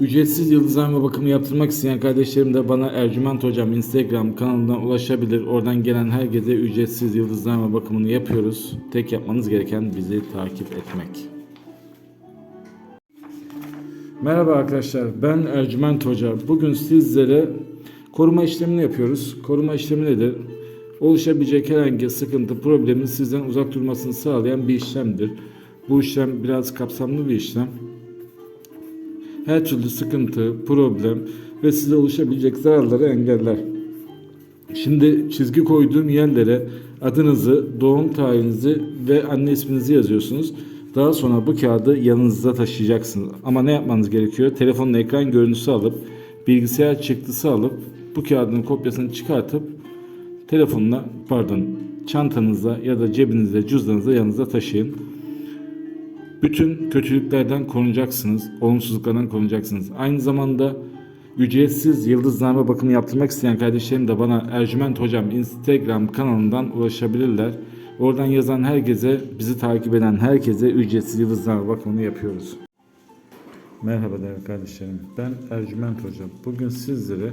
Ücretsiz yıldızlama bakımı yaptırmak isteyen kardeşlerim de bana Ercüment Hocam Instagram kanalından ulaşabilir. Oradan gelen herkese ücretsiz yıldızlama bakımını yapıyoruz. Tek yapmanız gereken bizi takip etmek. Merhaba arkadaşlar ben Ercüment Hoca. Bugün sizlere koruma işlemini yapıyoruz. Koruma işlemi nedir? Oluşabilecek herhangi sıkıntı, problemin sizden uzak durmasını sağlayan bir işlemdir. Bu işlem biraz kapsamlı bir işlem her türlü sıkıntı, problem ve size oluşabilecek zararları engeller. Şimdi çizgi koyduğum yerlere adınızı, doğum tarihinizi ve anne isminizi yazıyorsunuz. Daha sonra bu kağıdı yanınızda taşıyacaksınız. Ama ne yapmanız gerekiyor? Telefonun ekran görüntüsü alıp, bilgisayar çıktısı alıp, bu kağıdın kopyasını çıkartıp telefonuna, pardon, çantanıza ya da cebinizde, cüzdanınızda yanınızda taşıyın. Bütün kötülüklerden korunacaksınız, olumsuzluklardan korunacaksınız. Aynı zamanda ücretsiz yıldızname bakımı yaptırmak isteyen kardeşlerim de bana Ercüment Hocam Instagram kanalından ulaşabilirler. Oradan yazan herkese, bizi takip eden herkese ücretsiz yıldızname bakımını yapıyoruz. Merhaba değerli kardeşlerim. Ben Ercüment Hocam. Bugün sizlere